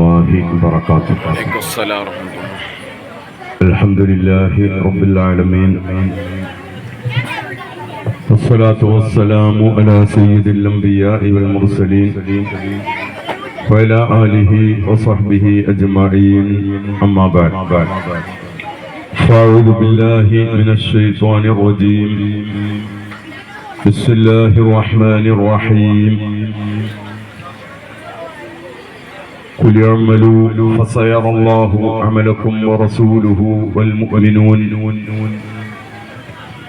الله وبركاته. عليكم السلام ورحمة الله. الحمد لله رب العالمين. والصلاة والسلام على سيد الأنبياء والمرسلين وعلى آله وصحبه أجمعين. أما بعد. فأعوذ بالله من الشيطان الرجيم. بسم الله الرحمن الرحيم. قل اعملوا فسيرى الله عملكم ورسوله والمؤمنون.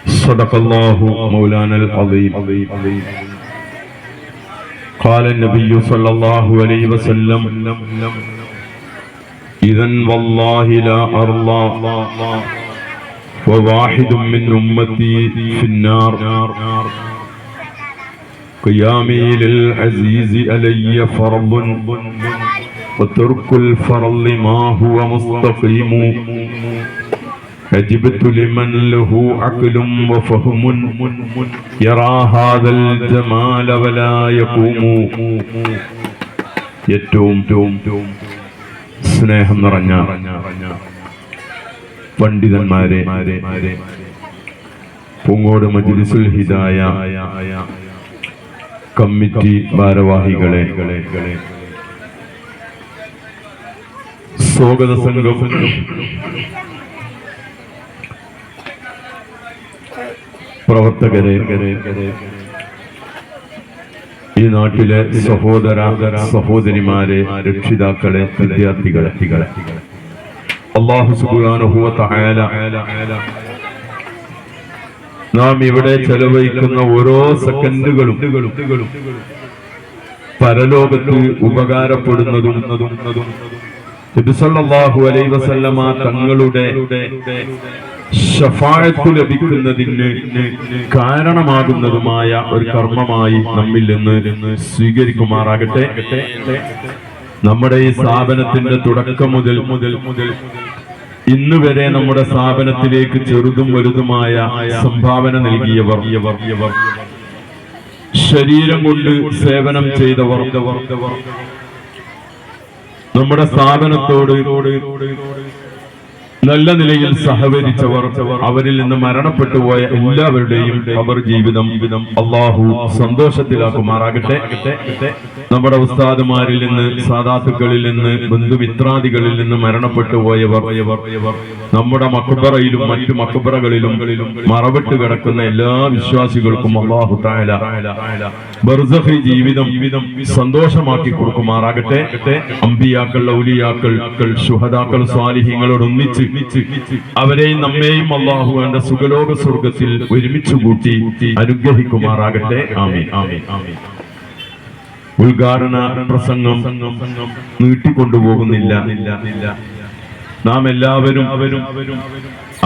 صدق الله مولانا العظيم. قال النبي صلى الله عليه وسلم إذا والله لا أرضى وواحد من أمتي في النار. قيامي للعزيز علي فرض. وترك الفرض ما هو مستقيم عجبت لمن له عقل وفهم يرى هذا الجمال ولا يقوم ഏറ്റവും സ്നേഹം നിറഞ്ഞ പണ്ഡിതന്മാരെ പൂങ്ങോട് മജ്ലിസുൽ ഹിദായ കമ്മിറ്റി ഭാരവാഹികളെ സ്വാഗത സംഘം. പ്രവർത്തകരെ ഈ നാട്ടിലെ സഹോദര സഹോദരിമാരെ രക്ഷിതാക്കളെ വിദ്യാർത്ഥികളെ. അള്ളാഹു നാം ഇവിടെ ചെലവഴിക്കുന്ന ഓരോ സെക്കൻഡുകളും പരലോകത്ത് ഉപകാരപ്പെടുന്നതും വസല്ലമ തങ്ങളുടെ ലഭിക്കുന്നതിന് കാരണമാകുന്നതുമായ ഒരു കർമ്മമായി നമ്മിൽ നിന്ന് സ്വീകരിക്കുമാറാകട്ടെ. നമ്മുടെ ഈ സ്ഥാപനത്തിന്റെ തുടക്കം മുതൽ മുതൽ മുതൽ ഇന്ന് വരെ നമ്മുടെ സ്ഥാപനത്തിലേക്ക് ചെറുതും വലുതുമായ സംഭാവന നൽകിയവർ യവർ ശരീരം കൊണ്ട് സേവനം ചെയ്തവർ നമ്മുടെ സ്ഥാപനത്തോട് നല്ല നിലയിൽ സഹകരിച്ചവർ അവരിൽ നിന്ന് മരണപ്പെട്ടു പോയ എല്ലാവരുടെയും അവർ ജീവിതം അള്ളാഹു സന്തോഷത്തിലാക്കുമാറാകട്ടെ. നമ്മുടെ ഉസ്താദുമാരിൽ നിന്ന് സാധാത്തുക്കളിൽ നിന്ന് ബന്ധുമിത്രാദികളിൽ നിന്ന് മരണപ്പെട്ടു പോയവർ നമ്മുടെ മക്കുബറയിലും മറ്റു മക്കുബറകളിലും മറവിട്ട് കിടക്കുന്ന എല്ലാ വിശ്വാസികൾക്കും അള്ളാഹു താല ബർസഖി ജീവിതം സന്തോഷമാക്കി കൊടുക്കുമാറാകട്ടെ. അമ്പിയാക്കൾ ഔലിയാക്കൾ ശുഹദാക്കൾ സ്വാലിഹ്യങ്ങളോട് ഒന്നിച്ച് അവരെയും നമ്മെയും അള്ളാഹു എന്റെ സുഖലോക സ്വർഗത്തിൽ ഒരുമിച്ച് കൂട്ടി അനുഗ്രഹിക്കുമാറാകട്ടെ. ഉദ്ഘാടന പ്രസംഗം നീട്ടിക്കൊണ്ടുപോകുന്നില്ല. നാം എല്ലാവരും അവരും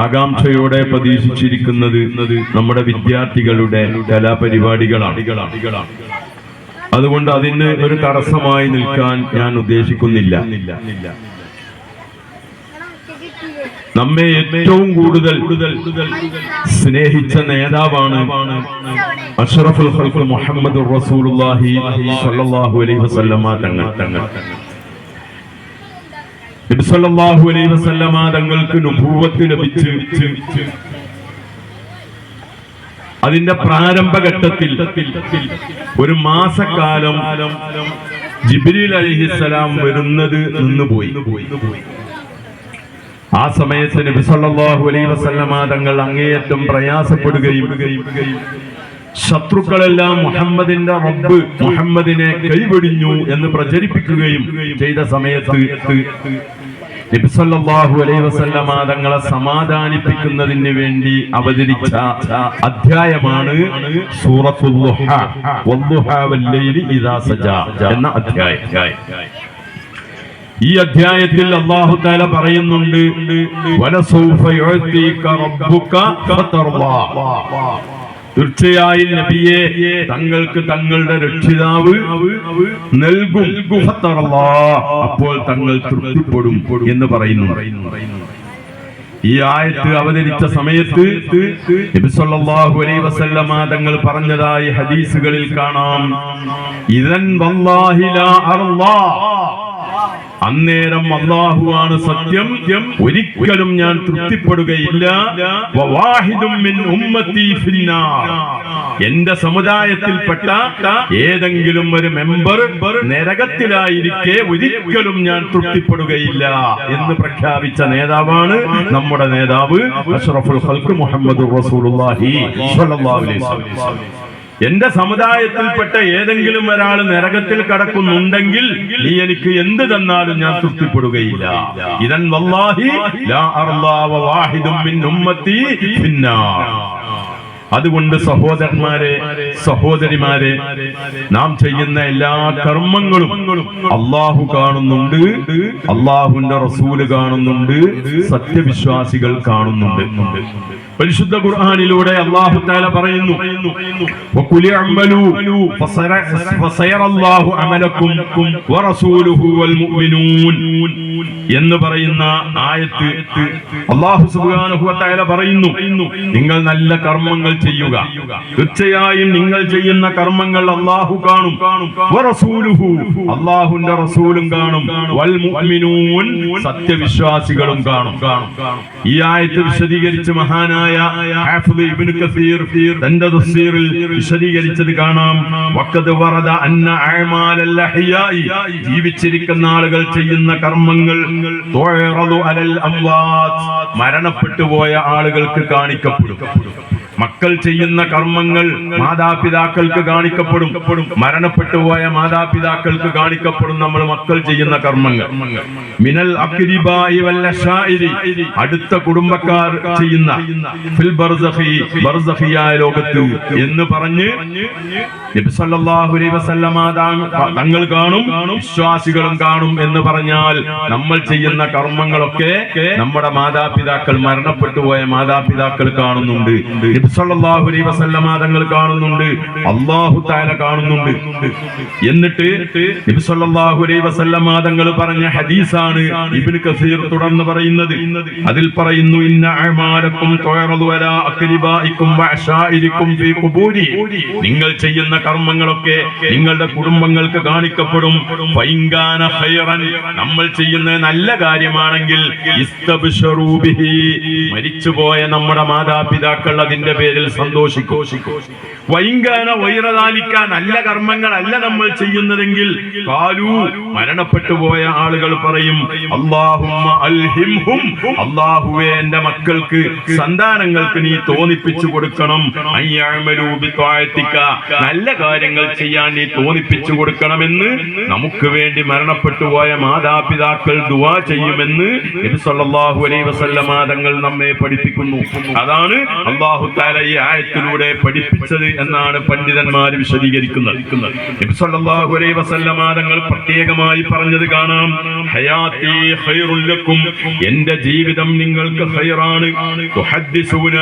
ആകാംക്ഷയോടെ പ്രതീക്ഷിച്ചിരിക്കുന്നത് നമ്മുടെ വിദ്യാർത്ഥികളുടെ കലാപരിപാടികളാണ്. അതുകൊണ്ട് അതിന് ഒരു തടസ്സമായി നിൽക്കാൻ ഞാൻ ഉദ്ദേശിക്കുന്നില്ല. നമ്മെ ഏറ്റവും കൂടുതൽ സ്നേഹിച്ച നേതാവാണ് അഷ്റഫുൽ മുഹമ്മദ് റസൂലുള്ളാഹി അലൈഹി വസല്ലമ തങ്ങൾ തങ്ങൾ. വസല്ലമ തങ്ങൾക്ക് അതിന്റെ പ്രാരംഭഘട്ടത്തിൽ ഒരു മാസക്കാലം ജിബ്രീൽ അലൈഹിസ്സലാം വരുന്നത് നിന്നുപോയി. ആ സമയത്ത് നബി സല്ലല്ലാഹു അലൈഹി വസല്ലമ തങ്ങൾ അങ്ങേയറ്റം പ്രയാസപ്പെടുകയും ശത്രുക്കളെല്ലാം മുഹമ്മദിന്റെ റബ്ബ് മുഹമ്മദിനെ കൈവെടിഞ്ഞു എന്ന് പ്രചരിപ്പിക്കുകയും ചെയ്ത സമയത്ത് നബി സല്ലല്ലാഹു അലൈഹി വസല്ലമ തങ്ങളെ സമാധാനിപ്പിക്കുന്നതിന് വേണ്ടി അവതരിച്ച അധ്യായമാണ് എന്ന അധ്യായം. ഈ അധ്യായത്തിൽ അള്ളാഹു താല പറയുന്നുണ്ട് തീർച്ചയായും നബിയെ തങ്ങൾക്ക് തങ്ങളുടെ രക്ഷിതാവ് നൽകും. അപ്പോൾ തങ്ങൾ തൃപ്തിപ്പെടും എന്ന് പറയുന്നു. ഈ ആയത്ത് അവതരിച്ച സമയത്ത് തങ്ങൾ പറഞ്ഞതായി ഹദീസുകളിൽ കാണാം. ഇതൻ വല്ലാഹി ലാ അർളാ. അന്നേരം അള്ളാഹുവാണ് സത്യം. ഒരിക്കലും ഞാൻ തൃപ്തിപ്പെടുകയില്ല. എന്റെ സമുദായത്തിൽപ്പെട്ട ഏതെങ്കിലും ഒരു മെമ്പർ നരകത്തിലായിരിക്കെ ഒരിക്കലും ഞാൻ തൃപ്തിപ്പെടുകയില്ല എന്ന് പ്രഖ്യാപിച്ച നേതാവാണ് നമ്മുടെ നേതാവ് അഷ്റഫുൽ ഹൽക്ക് മുഹമ്മദ് റസൂലുള്ളാഹി അലൈഹി വസല്ലം. എന്റെ സമുദായത്തിൽപ്പെട്ട ഏതെങ്കിലും ഒരാൾ നരകത്തിൽ കടക്കുന്നുണ്ടെങ്കിൽ നീ എനിക്ക് എന്ത് തന്നാലും ഞാൻ തൃപ്തിപ്പെടുകയില്ല ഇതൻ ലാ വാഹിദും മിൻ ഉമ്മത്തി ഫിന്നാർ. അതുകൊണ്ട് സഹോദരന്മാരെ സഹോദരിമാരെ നാം ചെയ്യുന്ന എല്ലാ കർമ്മങ്ങളും അള്ളാഹു കാണുന്നുണ്ട് അള്ളാഹുന്റെ റസൂൽ കാണുന്നുണ്ട് സത്യവിശ്വാസികൾ കാണുന്നുണ്ട്. പരിശുദ്ധ ഖുർആനിലൂടെ അള്ളാഹു താല പറയുന്നു "വഖുലി അഅ്മലൂ ഫസര- ഫസയറല്ലാഹു അമലക്കും വറസൂലുഹു വൽ എന്ന് പറയുന്ന ആയത്ത് അള്ളാഹു സുബ്ഹാനഹു വതആല പറയുന്നു നിങ്ങൾ നല്ല കർമ്മങ്ങൾ ചെയ്യുക. തീർച്ചയായും നിങ്ങൾ ചെയ്യുന്ന കർമ്മങ്ങൾ അള്ളാഹു കാണും. അള്ളാഹുന്റെ റസൂലും കാണും. സത്യവിശ്വാസികളും കാണും. ഈ ആയത്ത് വിശദീകരിച്ച് മഹാനായ ഹാഫിദ് ഇബ്നു കസീർ തന്റെ തഫ്സീറിൽ വിശദീകരിച്ചത് കാണാം. വഖദ് വറദ അന്ന അഅമാലൽ അഹ്യായി. ജീവിച്ചിരിക്കുന്ന ആളുകൾ ചെയ്യുന്ന കർമ്മങ്ങൾ തുഅറദു അലൽ മരണപ്പെട്ടു പോയ ആളുകൾക്ക് കാണിക്കപ്പെടും. മക്കൾ ചെയ്യുന്ന കർമ്മങ്ങൾ മാതാപിതാക്കൾക്ക് കാണിക്കപ്പെടും. മരണപ്പെട്ടു പോയ മാതാപിതാക്കൾക്ക് കാണിക്കപ്പെടും നമ്മൾ മക്കൾ ചെയ്യുന്ന കർമ്മങ്ങൾ. മിനൽ അക്രിബായി വല്ല അടുത്ത കുടുംബക്കാർ ചെയ്യുന്ന ഫിൽ ലോകത്ത് എന്ന് പറഞ്ഞ് തങ്ങൾ കാണും വിശ്വാസികളും കാണും എന്ന് പറഞ്ഞാൽ നമ്മൾ ചെയ്യുന്ന കർമ്മങ്ങളൊക്കെ നമ്മുടെ മാതാപിതാക്കൾ മരണപ്പെട്ടു പോയ മാതാപിതാക്കൾ കാണുന്നുണ്ട്. അലൈഹി വസല്ലമ തങ്ങൾ കാണുന്നുണ്ട്. അല്ലാഹു തആല കാണുന്നുണ്ട്. എന്നിട്ട് നബി സല്ലല്ലാഹു അലൈഹി വസല്ലമ തങ്ങൾ പറഞ്ഞ ഹദീസാണ് ഇബ്നു കസീർ തുടർന്ന് പറയുന്നത്. അതിൽ പറയുന്നു നിങ്ങൾ ചെയ്യുന്ന കർമ്മങ്ങളൊക്കെ നിങ്ങളുടെ കുടുംബങ്ങൾക്ക് കാണിക്കപ്പെടും. നമ്മൾ ചെയ്യുന്ന നല്ല കാര്യമാണെങ്കിൽ മരിച്ചുപോയ നമ്മുടെ മാതാപിതാക്കൾ അതിന്റെ പേരിൽ സന്തോഷിക്കും. വൈങ്കാന വൈറതാലിക്ക നല്ല കർമ്മങ്ങളല്ല നമ്മൾ ചെയ്യുന്നതെങ്കിൽ കാലു മരണപ്പെട്ടു പോയ ആളുകൾ പറയും അള്ളാഹുമ്മ അൽഹിംഹും അള്ളാഹുവേ എന്റെ മക്കൾക്ക് സന്താനങ്ങൾക്ക് നീ തോന്നിപ്പിച്ചു കൊടുക്കണം. നല്ല കാര്യങ്ങൾ ചെയ്യാൻ നീ തോന്നിപ്പിച്ചു കൊടുക്കണമെന്ന് നമുക്ക് വേണ്ടി മരണപ്പെട്ടു പോയ മാതാപിതാക്കൾ ദുവാ ചെയ്യുമെന്ന് നബി സല്ലല്ലാഹു അലൈഹി വസല്ലമ തങ്ങൾ നമ്മെ പഠിപ്പിക്കുന്നു. അതാണ് അള്ളാഹു താല ഈ ആയത്തിലൂടെ പഠിപ്പിച്ചത് എന്നാണ് പണ്ഡിതന്മാർ വിശദീകരിക്കുന്നത്. തങ്ങൾ പ്രത്യേകമായി പറഞ്ഞത് കാണാം. ഹയാത്തി എന്റെ ജീവിതം നിങ്ങൾക്ക് തുഹദ്ദിസൂന.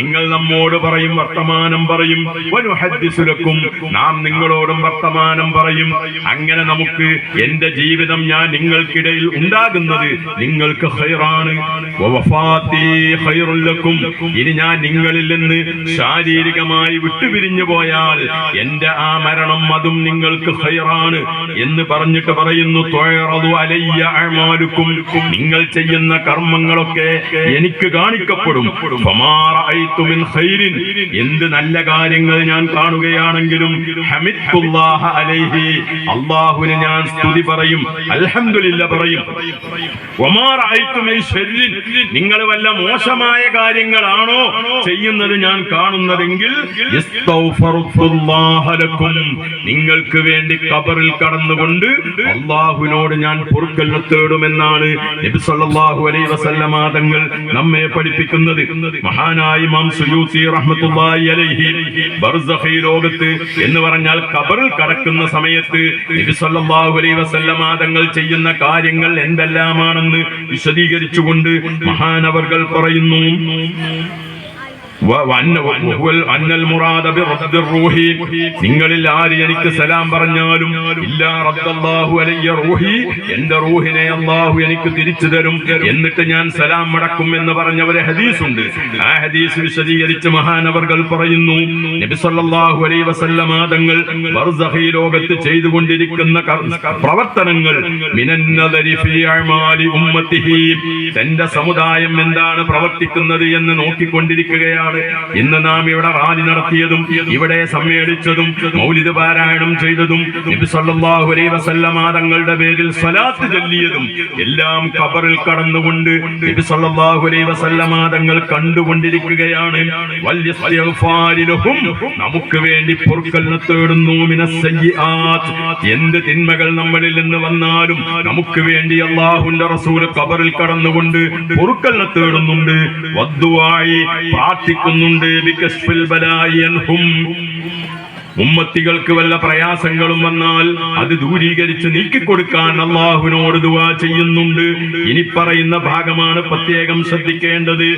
നിങ്ങൾ നമ്മോട് പറയും വർത്തമാനം പറയും. വനുഹദ്ദിസുലക്കും നാം നിങ്ങളോടും വർത്തമാനം പറയും. അങ്ങനെ നമുക്ക് എന്റെ ജീവിതം ഞാൻ നിങ്ങൾക്കിടയിൽ ഉണ്ടാകുന്നത് നിങ്ങൾക്ക് ഖൈറുൽ ഇനി ഞാൻ നിങ്ങളിൽ നിന്ന് ശാരീരികമായി വിട്ടുപിരിഞ്ഞു പോയാൽ എന്റെ ആ മരണം അതും നിങ്ങൾക്ക് ഹൈറാണ് എന്ന് പറഞ്ഞിട്ട് പറയുന്നു അലയ്യ നിങ്ങൾ ചെയ്യുന്ന കർമ്മങ്ങളൊക്കെ എനിക്ക് കാണിക്കപ്പെടും. എന്ത് നല്ല കാര്യങ്ങൾ ഞാൻ കാണുകയാണെങ്കിലും അലൈഹി. ഞാൻ സ്തുതി പറയും അലഹമില്ല പറയും. നിങ്ങൾ വല്ല മോശമായ കാര്യങ്ങളാണോ ചെയ്യുന്നത്? ഞാൻ കാണുന്നതെങ്കിൽ. നിങ്ങൾക്ക് വേണ്ടി കബറിൽ കടന്നുകൊണ്ട് അള്ളാഹുവിനോട് ഞാൻ പൊറുക്കൽ തേടുമെന്നാണ് നബി സല്ലല്ലാഹു അലൈഹി വസല്ലമ തങ്ങൾ നമ്മെ പഠിപ്പിക്കുന്നത് മഹാനായി റഹ്മത്തുള്ളാഹി അലൈഹി ബർസഖി ലോകത്ത് എന്ന് പറഞ്ഞാൽ കബറിൽ കടക്കുന്ന സമയത്ത് നബി സല്ലല്ലാഹു അലൈഹി വസല്ലമ തങ്ങൾ ചെയ്യുന്ന കാര്യങ്ങൾ എന്തെല്ലാമാണെന്ന് വിശദീകരിച്ചുകൊണ്ട് മഹാനവർകൾ പറയുന്നു നിങ്ങളിൽ ആര് എനിക്ക് സലാം പറഞ്ഞാലും എന്റെ റൂഹിനെ അള്ളാഹു എനിക്ക് തിരിച്ചു തരും. എന്നിട്ട് ഞാൻ സലാം മടക്കും എന്ന് പറഞ്ഞ ഒരു ഹദീസുണ്ട്. ആ ഹദീസ് വിശദീകരിച്ച് മഹാനവർകൾ പറയുന്നു നബി സല്ലല്ലാഹു അലൈഹി വസല്ലമ തങ്ങൾ ബർസഖി ലോകത്ത് ചെയ്തുകൊണ്ടിരിക്കുന്ന പ്രവർത്തനങ്ങൾ തന്റെ സമുദായം എന്താണ് പ്രവർത്തിക്കുന്നത് എന്ന് നോക്കിക്കൊണ്ടിരിക്കുകയാണ്. ഇന്ന് നാം ഇവിടെ റാലി നടത്തിയതും ഇവിടെ സമ്മേളിച്ചതും മൗലിദ് പാരായണം ചെയ്തതും നബി സല്ലല്ലാഹു അലൈഹി വസല്ലമ തങ്ങളുടെ പേരിൽ സ്വലാത്ത് ചൊല്ലിയതും എല്ലാം ഖബറിൽ കടന്നുകൊണ്ട് നബി സല്ലല്ലാഹു അലൈഹി വസല്ലമ തങ്ങൾ കണ്ടുകൊണ്ടിരിക്കുകയാണ്. നമുക്ക് വേണ്ടി പൊറുക്കലിനെ തേടുന്നു എന്ത് തിന്മകൾ നമ്മളിൽ നിന്ന് വന്നാലും നമുക്ക് വേണ്ടി അള്ളാഹുന്റെ റസൂൽ ഖബറിൽ കടന്നുകൊണ്ട് പൊറുക്കലിനെ തേടുന്നുണ്ട് വദ്ദുആയി അൻഹും. ഉമ്മത്തികൾക്ക് വല്ല പ്രയാസങ്ങളും വന്നാൽ അത് ദൂരീകരിച്ച് നീക്കിക്കൊടുക്കാൻ അള്ളാഹുവിനോട് ദുവാ ചെയ്യുന്നുണ്ട് ഇനി പറയുന്ന ഭാഗമാണ് പ്രത്യേകം ശ്രദ്ധിക്കേണ്ടത്.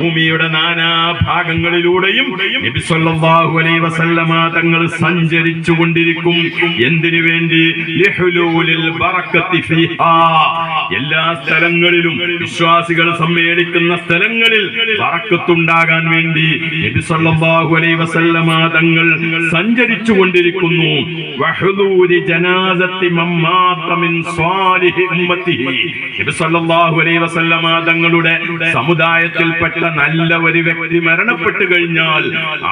ഭൂമിയുടെ നാനാ ഭാഗങ്ങളിലൂടെയും തങ്ങൾ സഞ്ചരിച്ചു കൊണ്ടിരിക്കും എന്തിനു വേണ്ടി. എല്ലാ സ്ഥലങ്ങളിലും വിശ്വാസികൾ സമ്മേളിക്കുന്ന സ്ഥലങ്ങളിൽ പറക്കത്തുണ്ടാകാൻ വേണ്ടി നബി സല്ലല്ലാഹു അലൈഹി വസല്ലമ തങ്ങൾ സഞ്ചരിച്ചു കൊണ്ടിരിക്കുന്നു ജനാസത്തി സ്വാലിഹി നബി സല്ലല്ലാഹു അലൈഹി വസല്ലമ തങ്ങളുടെ സമുദായത്തിൽപ്പെട്ട നല്ല ഒരു വ്യക്തി മരണപ്പെട്ടു കഴിഞ്ഞാൽ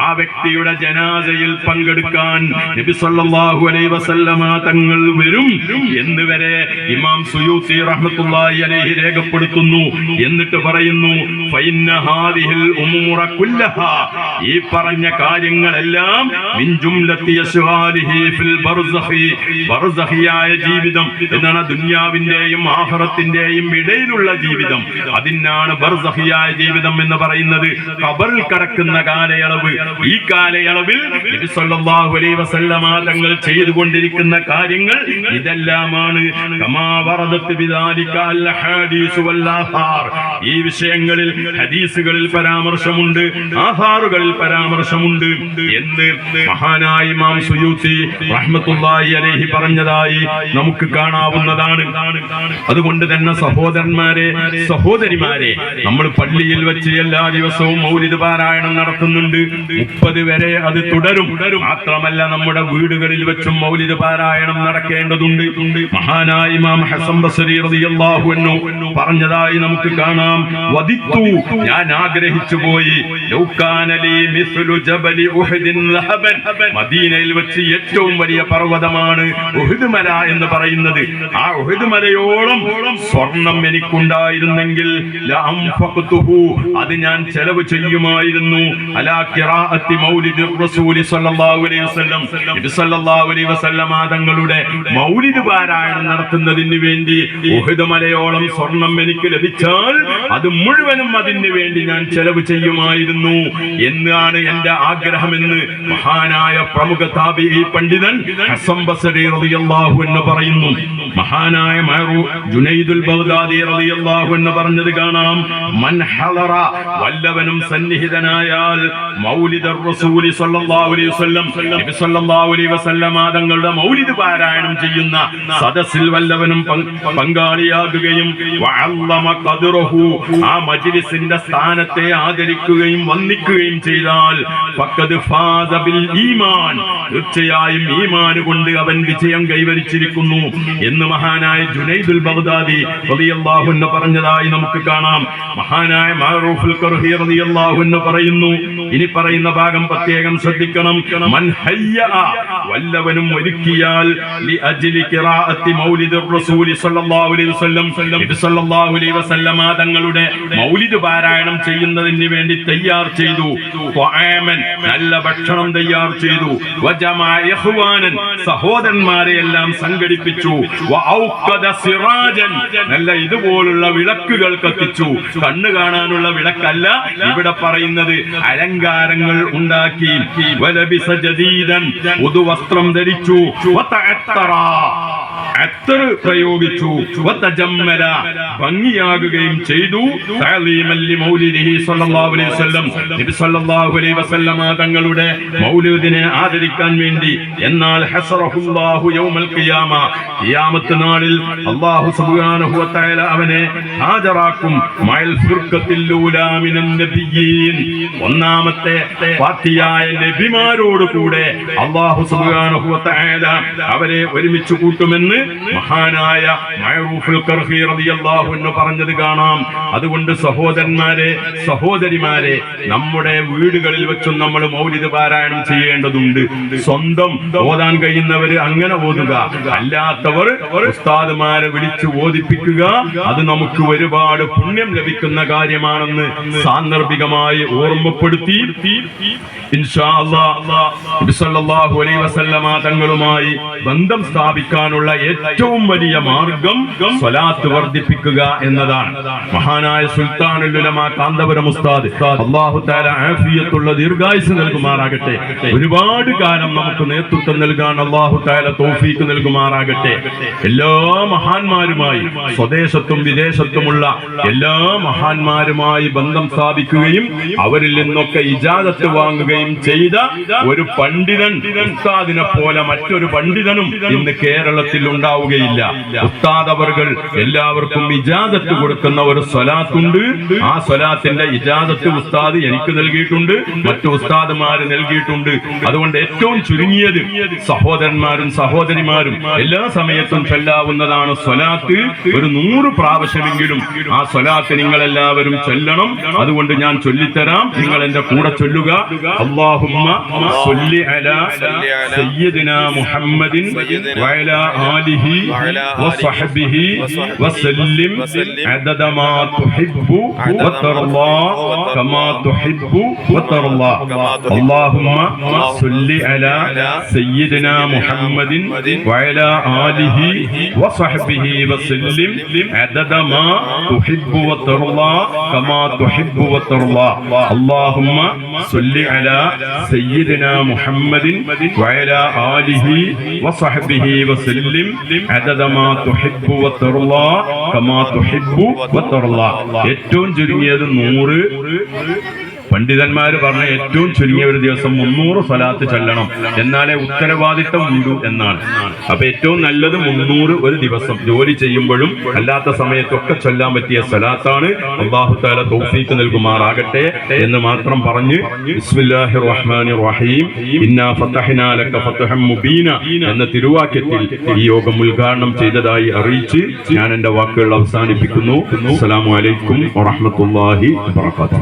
ആ വ്യക്തിയുടെ ജനാസയിൽ പങ്കെടുക്കാൻ നബി സല്ലല്ലാഹു അലൈഹി വസല്ലമ തങ്ങൾ വരും. എന്ന് വരെ ഇമാം സുയൂത്തി റഹ്മത്തുള്ളാഹി അലൈഹി രേഖപ്പെടുത്തുന്നു. എന്നിട്ട് പറയുന്നു ഫൈന്ന ഹാദിഹിൽ ഉമൂറ കുല്ലഹാ. ഈ പറഞ്ഞ കാര്യങ്ങളെല്ലാം ജീവിതം എന്നാണ് ദുന്യാവിന്റെയും ആഹ്റത്തിന്റെയും ഇടയിലുള്ള ജീവിതം. അതിനാണ് ബർസഹിയായ ജീവിതം എന്ന് പറയുന്നത്. കബറിൽ കടക്കുന്ന കാലയളവ്. ഈ കാലയളവിൽ തങ്ങൾ ചെയ്തുകൊണ്ടിരിക്കുന്ന കാര്യങ്ങൾ ഇതെല്ലാമാണ്. ഈ വിഷയങ്ങളിൽ ഹദീസുകളിൽ പരാമർശമുണ്ട്. ആഹാറുകളിൽ പരാമർശമുണ്ട് എന്ന് മഹാനായ ഇമാം സുയൂത്തി റഹ്മത്തുള്ളാഹി അലൈഹി പറഞ്ഞതായി നമുക്ക് കാണാവുന്നതാണ്. അതുകൊണ്ട് തന്നെ സഹോദരന്മാരെ സഹോദരിമാരെ നമ്മൾ പള്ളിയിൽ വെച്ച് എല്ലാ ദിവസവും മൗലിദ് പാരായണം നടത്തുന്നുണ്ട്. മുപ്പത് വരെ അത് തുടരും. മാത്രമല്ല നമ്മുടെ വീടുകളിൽ വെച്ചും മൗലിദ് പാരായണം നടക്കേണ്ടതുണ്ട്. മഹാനായ ഇമാം ഹസൻ ബസരി റളിയല്ലാഹു അൻഹു പറഞ്ഞതായി നമുക്ക് കാണാം. വദിത്തു ഞാൻ ആഗ്രഹിച്ചു പോയി. ലൗകാനലി മദീനയിൽ വെച്ച് ഏറ്റവും വലിയ പർവതമാണ് ഉഹുദ്മല എന്ന് പറയുന്നത്. ആ ഉഹുദ്മലയോളം സ്വർണം എനിക്കുണ്ടായിരുന്നെങ്കിൽ അത് ഞാൻ ചെലവ് ചെയ്യുമായിരുന്നു. തങ്ങളുടെ മൗലിദ് പാരായണം നടത്തുന്നതിന് വേണ്ടി ഉഹദ് മലയോളം സ്വർണം എനിക്ക് ലഭിച്ചാൽ അത് മുഴുവനും അതിന് വേണ്ടി ഞാൻ ചെലവ് ചെയ്യുമായിരുന്നു. എന്നാണ് എന്റെ ആഗ്രഹമെന്ന് മഹാനായ പ്രമുഖ താബിഈ പണ്ഡിതൻ റളിയല്ലാഹു അൻഹു പറയുന്നു. മഹാനായ ജുനൈദുൽ റളിയല്ലാഹു അൻഹു പറഞ്ഞത് കാണാം. മൻ ഹളറ വല്ലവനും സന്നിഹിതനായാൽ റസൂലി അലൈഹി വസല്ലം നബി അലൈഹി മൗലിദ് പാരായണം ചെയ്യുന്ന സദസ്സിൽ വല്ലവനും പങ്ക്- പങ്കാളിയാകുകയും ആ മജ്ലിസിന്റെ സ്ഥാനത്തെ ആദരിക്കുകയും വന്ദിക്കുകയും ചെയ്താൽ ഈമാൻ. തീർച്ചയായും ഈമാൻ കൊണ്ട് അവൻ വിജയം കൈവരിച്ചിരിക്കുന്നു എന്ന് മഹാനായ ജുനൈദുൽ ബഗ്ദാദി റളിയല്ലാഹു അൻഹു പറഞ്ഞതായി നമുക്ക് കാണാം. മഹാനായ മഅറൂഫുൽ ഖർഹി പറയുന്നു ഇനി പറയുന്ന ഭാഗം പ്രത്യേകം ശ്രദ്ധിക്കണം. മൻ വല്ലവനും ഒരുക്കിയാൽ ലി ഖിറാഅത്തി റസൂലി അലൈഹി വസല്ലം. അലൈഹി വസല്ലമ തങ്ങളുടെ മൗലിദ് പാരായണം ചെയ്യുന്നതിന് വേണ്ടി തയ്യാർ ചെയ്തു. ത്വആമൻ നല്ല ഭക്ഷണം തയ്യാർ ചെയ്തു. സഹോദരന്മാരെ എല്ലാം സംഘടിപ്പിച്ചു. നല്ല ഇതുപോലുള്ള വിളക്കുകൾ കത്തിച്ചു. കണ്ണു കാണാനുള്ള വിളക്കല്ല ഇവിടെ പറയുന്നത്. അലങ്കാരങ്ങൾ ഉണ്ടാക്കി. പുതുവസ്ത്രം ധരിച്ചു. അത്തർ പ്രയോഗിച്ചു. ഭംഗിയാകുകയും ചെയ്തു. തങ്ങളുടെ മൗലൂദിനെ ആദരിക്കാൻ വേണ്ടി എന്നാൽ നാളിൽ അല്ലാഹു സുബ്ഹാനഹു വ അവനെ ഹാജരാക്കും. ഒന്നാമത്തെ പാർട്ടിയായ നബിമാരോട് കൂടെ അല്ലാഹു സുബ്ഹാനഹു വ അവരെ ഒരുമിച്ച് കൂട്ടുമെന്ന് മഹാനായ അൻഹു പറഞ്ഞത് കാണാം. അതുകൊണ്ട് സഹോദരന്മാരെ സഹോദരിമാരെ നമ്മുടെ വീടുകളിൽ വെച്ചും നമ്മൾ മൗലിദ് പാരായണം ചെയ്യേണ്ടതുണ്ട്. സ്വന്തം ഓതാൻ കഴിയുന്നവര് അങ്ങനെ ഓതുക. അല്ലാത്തവർ ഉസ്താദുമാരെ വിളിച്ചു ഓതിപ്പിക്കുക. അത് നമുക്ക് ഒരുപാട് പുണ്യം ലഭിക്കുന്ന കാര്യമാണെന്ന് സാന്ദർഭികമായി ഓർമ്മപ്പെടുത്തി തങ്ങളുമായി ബന്ധം സ്ഥാപിക്കാനുള്ള ഏറ്റവും വലിയ മാർഗം സ്വലാത്ത് വർദ്ധിപ്പിക്കുക എന്നതാണ്. മഹാനായ ഉലമ കാന്തപുരം ഉസ്താദ് തആല ആഫിയത്തുള്ള ദീർഘായുസ് നൽകുമാറാകട്ടെ. ഒരുപാട് കാലം നമുക്ക് നേതൃത്വം നൽകാൻ അല്ലാഹു തആല തോഫീക്ക് നൽകുമാറാകട്ടെ. എല്ലാ മഹാന്മാരുമായി സ്വദേശത്തും വിദേശത്തുമുള്ള എല്ലാ മഹാന്മാരുമായി ബന്ധം സ്ഥാപിക്കുകയും അവരിൽ നിന്നൊക്കെ ഇജാദത്ത് വാങ്ങുകയും ചെയ്ത ഒരു പണ്ഡിതൻ ഉസ്താദിനെ പോലെ മറ്റൊരു പണ്ഡിതനും ഇന്ന് കേരളത്തിൽ ഉണ്ടാവുകയില്ല. ഉസ്താദ് അവർകൾ എല്ലാവർക്കും ഇജാദത്ത് കൊടുക്കുന്ന ഒരു സ്വലാത്തുണ്ട്. ആ സ്വലാത്തിന്റെ ഇജാദത്ത് ഉസ്താദ് എനിക്ക് നൽകിയിട്ടുണ്ട്. മറ്റു ഉസ്താദുമാര് നൽകിയിട്ടുണ്ട്. അതുകൊണ്ട് ഏറ്റവും ചുരുങ്ങിയത് സഹോദരന്മാരും സഹോദരിമാരും എല്ലാ സമയത്തും ചൊല്ലാവുന്നതാണ് സ്വലാത്ത്. ഒരു നൂറ് പ്രാവശ്യമെങ്കിലും ആ സ്വലാത്ത് നിങ്ങൾ എല്ലാവരും ചൊല്ലണം. അതുകൊണ്ട് ഞാൻ ചൊല്ലിത്തരാം. നിങ്ങൾ എന്റെ കൂടെ ചൊല്ലുക. അള്ളാഹുമ്മ സയ്യിദിന മുഹമ്മദിൻ വഅല آله وصحبه وسلم عدد ما تحب وتر الله كما تحب وتر الله. اللهم صل على سيدنا محمد وعلى آله وصحبه وسلم. عدد ما تحب وتر الله كما تحب وتر الله. اللهم صل على سيدنا محمد وعلى آله وصحبه وسلم. ഏറ്റവും ചുരുങ്ങിയത് നൂറ്. പണ്ഡിതന്മാര് പറഞ്ഞ ഏറ്റവും ചുരുങ്ങിയ ഒരു ദിവസം മുന്നൂറ് സ്വലാത്ത് ചൊല്ലണം. എന്നാലേ ഉത്തരവാദിത്തം ഉണ്ടു എന്നാണ്. അപ്പൊ ഏറ്റവും നല്ലത് മുന്നൂറ് ഒരു ദിവസം ജോലി ചെയ്യുമ്പോഴും അല്ലാത്ത സമയത്തൊക്കെ ചൊല്ലാൻ പറ്റിയ സ്വലാത്താണ്. അള്ളാഹു താല തൗഫീക്ക് നൽകുമാറാകട്ടെ എന്ന് മാത്രം പറഞ്ഞ് റഹീം ലക മുബീന എന്ന തിരുവാക്യത്തിൽ ഈ യോഗം ഉദ്ഘാടനം ചെയ്തതായി അറിയിച്ച് ഞാൻ എന്റെ വാക്കുകൾ അവസാനിപ്പിക്കുന്നു. അസ്സലാമു അലൈക്കും വറഹ്മത്തുള്ളാഹി വബറകാതുഹു.